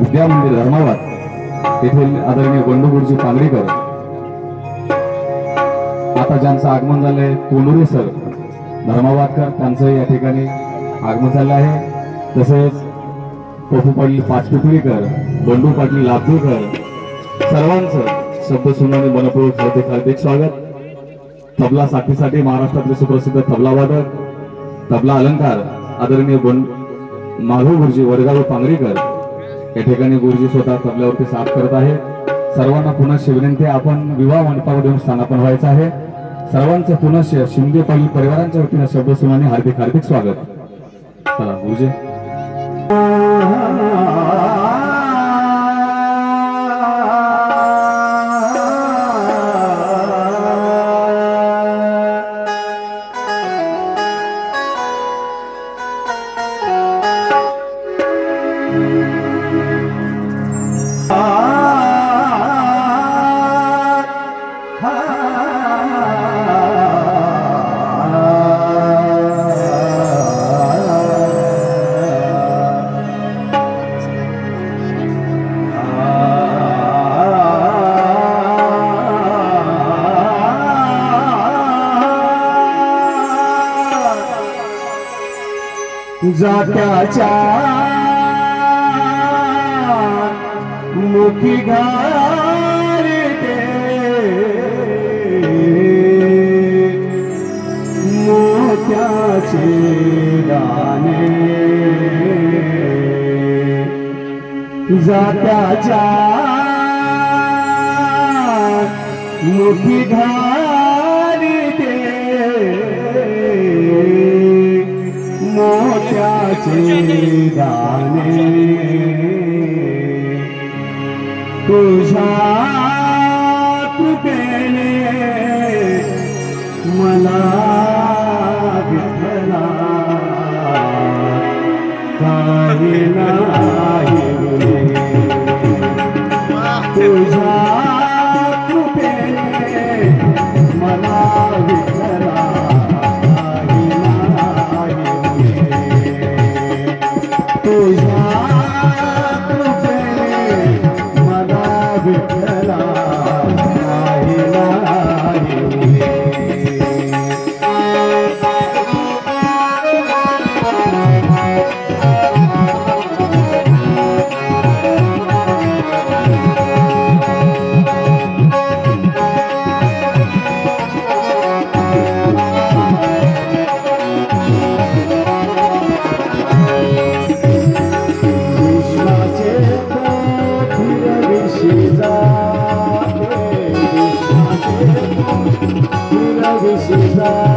विद्या मंदिर म्हणजे धर्माबाद. येथील आदरणीय बंडू गुरुजी पांगरीकर आता ज्यांचं आगमन झालंय कोंडुरे सर. धर्माबादकर त्यांचं या ठिकाणी आगमन झालं आहे. तसेच पप्पू पाटील बंडू पाटील लाभदेकर सर्वांचं शब्द सुनाने मनपूर्वक हार्दिक हार्दिक स्वागत. तबला साथीसाठी महाराष्ट्रातले सुप्रसिद्ध तबला वादक तबला अलंकार आदरणीय बन माधव गुरुजी वडगाव पांगरीकर या ठिकाणी गुरुजी स्वतः तबल्यावरती साथ करत आहे. सर्वांना पुन्हा विनंती आपण विवाह मंडपावर येऊन स्थानापन व्हायचं आहे. सर्वांचं पुन्हा शिंदे पाली परिवारांच्या वतीनं शब्दसुमाने हार्दिक हार्दिक स्वागत. चला गुरुजी. जात्याच्या मुखी घालते मोत्याचे दाणे जात्याच्या मुखी घालते मला Jesus.